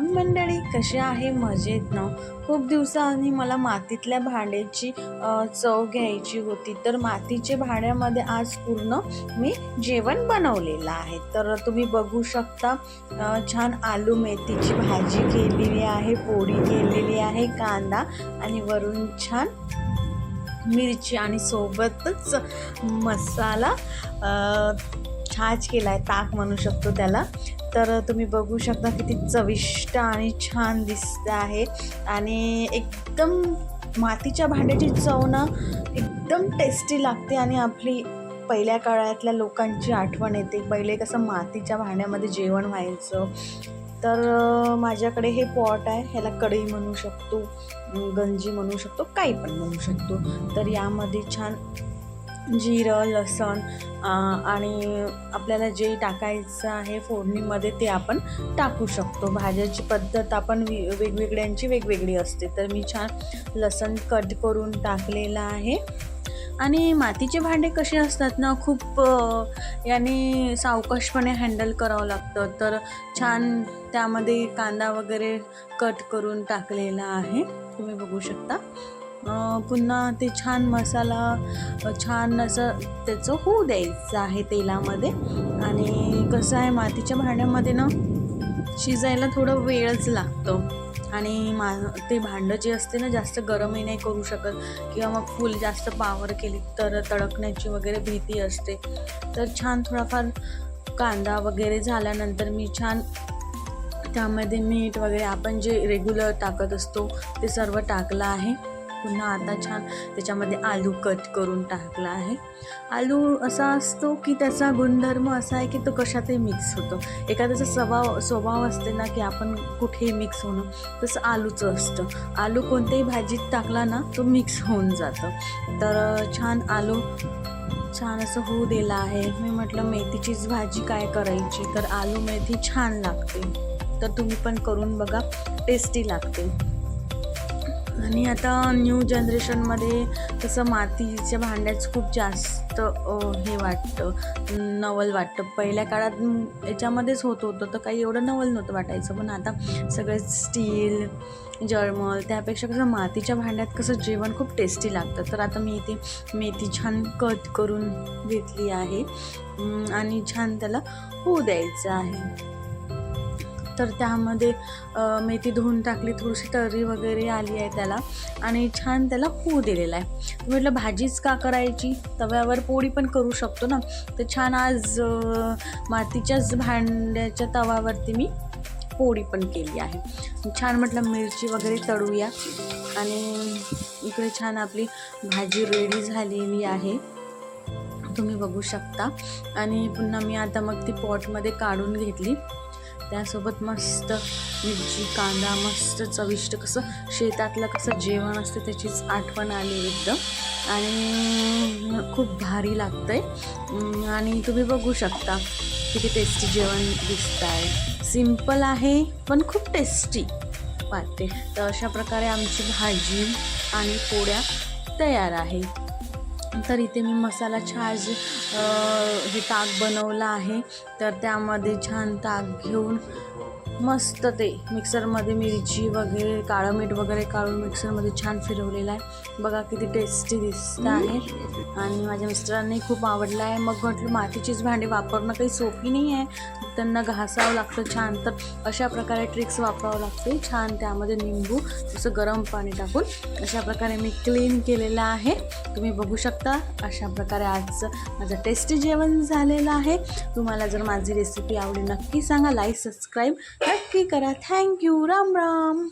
मंडळी कशी आहे? मजेत ना? खूप दिवसांनी मला मातीतल्या भांड्याची चव घ्यायची होती. तर मातीच्या भांड्यामध्ये आज पूर्ण मी जेवण बनवलेलं आहे. तर तुम्ही बघू शकता छान आलू मेथीची भाजी केलेली आहे पोळी केलेली आहे कांदा आणि वरून छान मिरची आणि सोबतच मसाला छाछ केला आहे ताक म्हणू शकतो त्याला. तर तुम्ही बघू शकता किती चविष्ट आणि छान दिसत आहे. आणि एकदम मातीच्या भांड्याची चव ना एकदम टेस्टी लागते आणि आपली पहिल्या काळातल्या लोकांची आठवण येते. पहिले कसं मातीच्या भांड्यामध्ये जेवण व्हायचं. तर माझ्याकडे हे पॉट आहे. ह्याला कढई म्हणू शकतो गंजी म्हणू शकतो काही पण म्हणू शकतो. तर यामध्ये छान जिरं लसण आणि आपल्याला जे टाकायचं आहे फोडणीमध्ये ते आपण टाकू शकतो. भाज्याची पद्धत आपण वेगवेगळ्यांची वेगवेगळी असते. तर मी छान लसण कट करून टाकलेलं आहे. आणि मातीचे भांडे कसे असतात ना खूप याने सावकाशपणे हँडल करावं लागतं. तर छान त्यामध्ये कांदा वगैरे कट करून टाकलेला आहे. तुम्ही बघू शकता. पुन्हा ते छान मसाला छान असं त्याचं होऊ द्यायचं आहे तेलामध्ये. आणि कसं आहे मातीच्या भांड्यामध्ये ना शिजायला थोडं वेळच लागतो. आणि मा ते भांडं जे असते ना जास्त गरमही नाही करू शकत किंवा मग फुल जास्त पावर केली तर तडकण्याची वगैरे भीती असते. तर छान थोडाफार कांदा वगैरे झाल्यानंतर मी छान त्यामध्ये मीठ वगैरे आपण जे रेग्युलर टाकत असतो ते सर्व टाकलं आहे. पुन्हा आता छान त्याच्यामध्ये आलू कट करून टाकला आहे. आलू असा असतो की त्याचा गुणधर्म असा आहे की तो कशातही मिक्स होतो. एखाद्याचा स्वभाव स्वभाव असते ना की आपण कुठेही मिक्स होणं तसं आलूचं असतं. आलू कोणत्याही भाजीत टाकला ना तो मिक्स होऊन जातं. तर छान आलू छान असं होऊ दिलं आहे. मी म्हटलं मेथीचीच भाजी काय करायची? तर आलू मेथी छान लागते. तर तुम्ही पण करून बघा टेस्टी लागते. आणि आता न्यू जनरेशनमध्ये तसं मातीच्या भांड्याच खूप जास्त हे वाटतं नवल वाटतं. पहिल्या काळात याच्यामध्येच होत होतं तर काही एवढं नवल नव्हतं वाटायचं. पण आता सगळे स्टील जळमळ त्यापेक्षा कसं मातीच्या भांड्यात कसं जेवण खूप टेस्टी लागतं. तर आता मी इथे मेथी छान कट करून घेतली आहे. आणि छान त्याला होऊ द्यायचं आहे. तर त्यामध्ये मेथी धुवून टाकली थोडीशी तर्री वगैरे आली आहे त्याला आणि छान त्याला होऊ दिलेला आहे. म्हटलं भाजीच का करायची? तव्यावर पोळी पण करू शकतो ना? तर छान आज मातीच्याच भांड्याच्या तवावरती मी पोळी पण केली आहे. छान म्हटलं मिरची वगैरे तळूया. आणि इकडे छान आपली भाजी रेडी झालेली आहे. तुम्ही बघू शकता. आणि पुन्हा मी आता मग ती पॉटमध्ये काढून घेतली. त्यासोबत मस्त मिरची कांदा मस्त चविष्ट कसं शेतातलं कसं जेवण असतं त्याचीच आठवण आली एकदम. आणि खूप भारी लागतं आहे आणि तुम्ही बघू शकता किती टेस्टी जेवण दिसतं आहे सिंपल आहे पण खूप टेस्टी वाटते तर अशा प्रकारे आमची भाजी आणि पोळ्या तयार आहे. तर इथे मी मसाला छाज हे ताक बनवलं आहे. तर त्यामध्ये छान ताक घेऊन मस्त ते. मिक्सरमध्ये मिरची वगैरे काळं मीठ वगैरे काढून मिक्सरमध्ये छान फिरवलेलं आहे. बघा किती टेस्टी दिसतं आहे. आणि माझ्या मिस्टरांनाही खूप आवडलं आहे. मग म्हटलं मातीचीच भांडी वापरणं काही सोपी नाही आहे. त्यांना घासावं लागतं छान. तर अशा प्रकारे ट्रिक्स वापरावं लागते. छान त्यामध्ये निंबू जसं गरम पाणी टाकून अशा प्रकारे मी क्लीन केलेलं आहे. तुम्ही बघू शकता. अशा प्रकारे आजचं माझं टेस्टी जेवण झालेलं आहे. तुम्हाला जर माझी रेसिपी आवडली नक्की सांगा. लाईक सबस्क्राईब नक्की करा थँक्यू राम राम